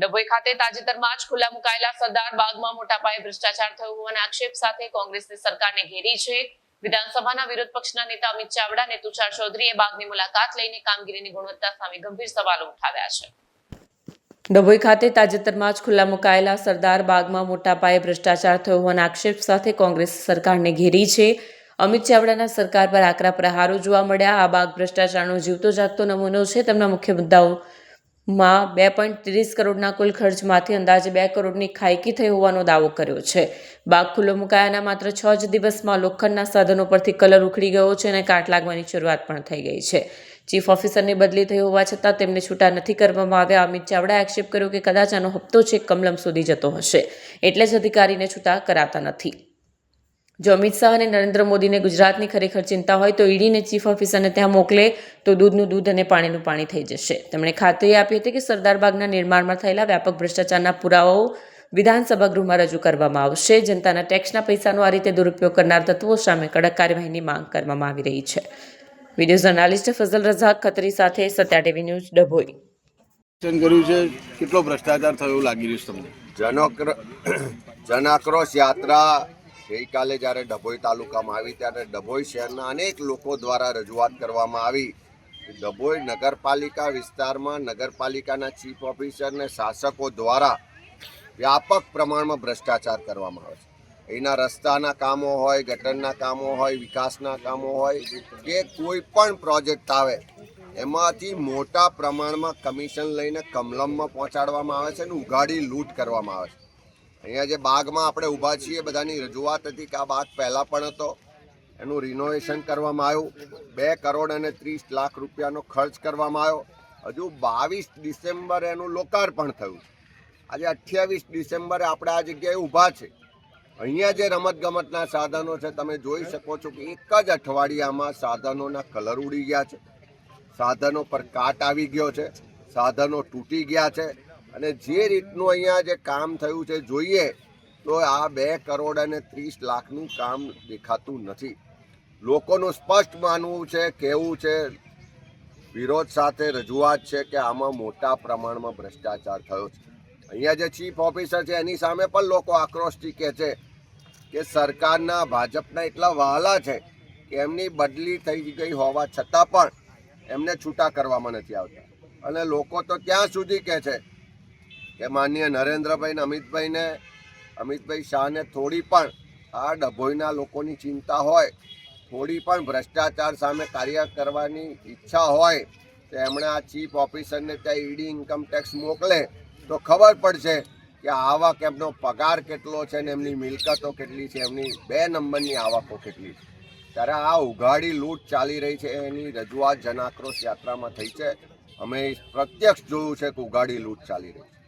ડભોઈ ખાતે તાજેતરમાં જ ખુલ્લા મુકાયેલા સરદાર બાગમાં મોટા પાયે ભ્રષ્ટાચાર થયો હોવાના આક્ષેપ સાથે કોંગ્રેસની સરકારને ઘેરી છે. વિધાનસભાના વિરોધ પક્ષના નેતા અમિત ચાવડા અને તુષાર ચૌધરીએ બાગની મુલાકાત લઈને કામગીરીની ગુણવત્તા સામે ગંભીર સવાલો ઉઠાવ્યા છે. ડભોઈ ખાતે તાજેતરમાં જ ખુલ્લા મુકાયેલા સરદાર બાગમાં મોટા પાયે ભ્રષ્ટાચાર થયો હોવાના આક્ષેપ સાથે કોંગ્રેસ સરકારને ઘેરી છે. અમિત ચાવડાના સરકાર પર આકરા પ્રહારો જોવા મળ્યા. આ બાગ ભ્રષ્ટાચારનો જીવતો જાગતો નમૂનો છે. તેમના મુખ્ય મુદ્દાઓમાં બે પોઈન્ટ ત્રીસ કરોડના કુલ ખર્ચમાંથી અંદાજે બે કરોડની ખાયકી થઈ હોવાનો દાવો કર્યો છે. બાગ ખુલ્લો મુકાયાના માત્ર છ જ દિવસમાં લોખંડના સાધનો પરથી કલર ઉખડી ગયો છે અને કાટ લાગવાની શરૂઆત પણ થઈ ગઈ છે. ચીફ ઓફિસરની બદલી થઈ હોવા છતાં તેમને છૂટા નથી કરવામાં આવ્યા. અમિત ચાવડાએ આક્ષેપ કર્યો કે કદાચ આનો હપ્તો છેક કમલમ સુધી જતો હશે. એટલે જ અધિકારીને છૂટા કરાતા નથી. જો અમિત શાહ અને નરેન્દ્ર મોદીને ગુજરાતની ખરેખર ચિંતા હોય તો ઈડીને ચીફ ઓફિસરને ત્યાં મોકલે તો દૂધનું દૂધ અને પાણીનું પાણી થઈ જશે. તેમણે ખાતરી આપી હતી કે સરદાર બાગના નિર્માણમાં થયેલા વ્યાપક ભ્રષ્ટાચારના પુરાવાઓ વિધાનસભા ગૃહમાં રજૂ કરવામાં આવશે. જનતાના ટેક્સના પૈસાનો આ રીતે દુરુપયોગ કરનાર તત્વો સામે કડક કાર્યવાહીની માંગ કરવામાં આવી રહી છે. વીડિયો જર્નાલિસ્ટ ફઝલ રઝાક ખત્રી સાથે સત્યા ટીવી ન્યૂઝ ડભોઈ. કર્યું છે કેટલો ભ્રષ્ટાચાર થયો લાગી રહ્યું છે તમને? જન આક્રોશ યાત્રા ગઈકાલે જ્યારે ડભોઈ તાલુકામાં આવી, ત્યારે ડભોઈ શહેરના અનેક લોકો દ્વારા રજૂઆત કરવામાં આવી. ડભોઈ નગરપાલિકા વિસ્તારમાં નગરપાલિકાના ચીફ ઓફિસર ને શાસકો દ્વારા વ્યાપક પ્રમાણમાં ભ્રષ્ટાચાર કરવામાં આવે છે. એના રસ્તાના કામો હોય, ગટરના કામો હોય, વિકાસના કામો હોય, કે કોઈ પણ પ્રોજેક્ટ આવે, એમાંથી મોટા પ્રમાણમાં કમિશન લઈને કમલમમાં પહોંચાડવામાં આવે છે અને ઉઘાડી લૂંટ કરવામાં આવે છે. અહીંયા જે બાગમાં આપણે ઊભા છીએ, બધાની રજૂઆત હતી કે આ બાગ પહેલાં પણ હતો. એનું રિનોવેશન કરવામાં આવ્યું. બે કરોડ અને ત્રીસ લાખ રૂપિયાનો ખર્ચ કરવામાં આવ્યો. હજુ બાવીસ ડિસેમ્બરે એનું લોકાર્પણ થયું આજે અઠ્યાવીસ ડિસેમ્બરે આપણે આ જગ્યાએ ઊભા છે. અહીંયા જે રમતગમતના સાધનો છે, તમે જોઈ શકો છો કે એક જ અઠવાડિયામાં સાધનોના કલર ઉડી ગયા છે. સાધનો પર કાટ આવી ગયો છે. સાધનો તૂટી ગયા છે. અને જે રીતનું અહીંયા જે કામ થયું છે જોઈએ, તો આ બે કરોડ અને ત્રીસ લાખનું કામ દેખાતું નથી. લોકોનું સ્પષ્ટ માનવું છે કેવું છે, વિરોધ સાથે રજૂઆત છે કે આમાં મોટા પ્રમાણમાં ભ્રષ્ટાચાર થયો છે. અહીંયા જે ચીફ ઓફિસર છે, એની સામે પણ લોકો આક્રોશથી કહે છે કે સરકારના, ભાજપના એટલા વહાલા છે કે એમની બદલી થઈ ગઈ હોવા છતાં પણ એમને છૂટા કરવામાં નથી આવતા. અને લોકો તો ત્યાં સુધી કહે છે કે માનનીય નરેન્દ્રભાઈ ને અમિતભાઈને, અમિતભાઈ શાહને થોડી પણ આ ડભોઈના લોકોની ચિંતા હોય, થોડી પણ ભ્રષ્ટાચાર સામે કાર્ય કરવાની ઈચ્છા હોય, તો એમણે આ ચીફ ઓફિસરને ત્યાં ઈડી ઇન્કમ ટેક્સ મોકલે, તો ખબર પડશે કે આવક એમનો પગાર કેટલો છે ને એમની મિલકતો કેટલી છે, એમની બે નંબરની આવકો કેટલી છે. ત્યારે આ ઉઘાડી લૂંટ ચાલી રહી છે, એની રજૂઆત જનાક્રોશ યાત્રામાં થઈ છે. અમે પ્રત્યક્ષ જોયું છે કે ઉઘાડી લૂંટ ચાલી રહી છે.